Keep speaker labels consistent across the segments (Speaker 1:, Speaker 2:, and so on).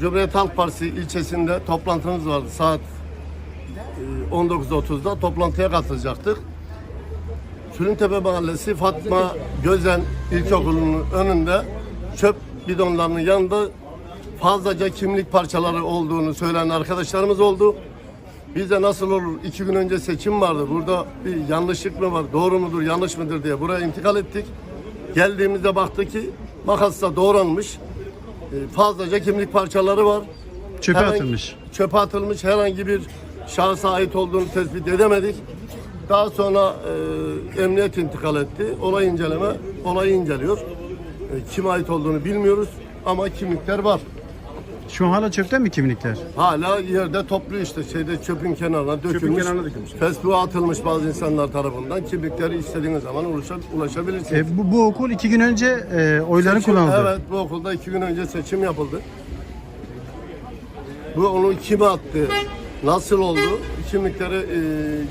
Speaker 1: Cumhuriyet Halk Partisi ilçesinde toplantımız vardı. Saat e, 19.30'da toplantıya katılacaktık. Sülüntepe Mahallesi Fatma Gözen İlkokulu'nun önünde çöp bidonlarının yanında fazlaca kimlik parçaları olduğunu söyleyen arkadaşlarımız oldu. Biz de nasıl olur iki gün önce seçim vardı. Burada bir yanlışlık mı var, doğru mudur, yanlış mıdır diye buraya intikal ettik. Geldiğimizde baktık ki makasla doğranmış. E, Fazlaca kimlik parçaları var.
Speaker 2: Çöpe
Speaker 1: Herhangi-
Speaker 2: atılmış.
Speaker 1: Çöpe atılmış herhangi bir şahsa ait olduğunu tespit edemedik. Daha sonra e, emniyet intikal etti. Olay inceleme, olayı inceliyor. E, kime ait olduğunu bilmiyoruz ama kimlikler var.
Speaker 2: Şu an hala çöpte mi kimlikler?
Speaker 1: Hala yerde toplu işte şeyde çöpün kenarına dökülmüş.
Speaker 3: kenarına dökülmüş.
Speaker 1: Facebook'a atılmış bazı insanlar tarafından. Kimlikleri istediğiniz zaman ulaşa, ulaşabilirsiniz.
Speaker 2: E, bu, bu okul iki gün önce e, oylarını
Speaker 1: Seçim-
Speaker 2: kullandı.
Speaker 1: Evet bu okulda iki gün önce seçim yapıldı. Bu onu kime attı? Nasıl oldu? Kimlikleri e,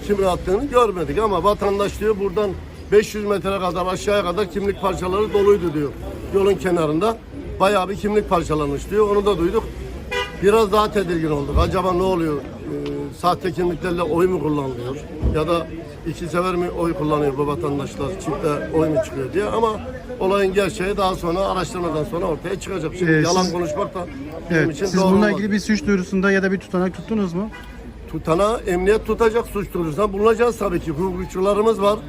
Speaker 1: kime attığını görmedik ama vatandaş diyor buradan 500 metre kadar aşağıya kadar kimlik parçaları doluydu diyor. Yolun kenarında bayağı bir kimlik parçalanmış diyor. Onu da duyduk. Biraz daha tedirgin olduk. Acaba ne oluyor? E, sahte kimliklerle oy mu kullanılıyor? Ya da iki sefer mi oy kullanıyor bu vatandaşlar? Çifte oy mu çıkıyor diye ama olayın gerçeği daha sonra araştırmadan sonra ortaya çıkacak. Şimdi
Speaker 2: Ee,
Speaker 1: yalan
Speaker 2: siz-
Speaker 1: konuşmak da bizim
Speaker 2: Evet.
Speaker 1: için
Speaker 2: Siz
Speaker 1: doğru
Speaker 2: bununla
Speaker 1: olmaz.
Speaker 2: ilgili bir suç duyurusunda ya da bir tutanak tuttunuz mu?
Speaker 1: Tutana emniyet tutacak suç duyurusunda bulunacağız tabii ki. Hukukçularımız var.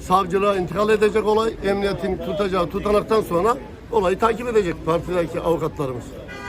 Speaker 1: Savcılığa intikal edecek olay. Emniyetin tutacağı tutanaktan sonra olayı takip edecek partideki avukatlarımız.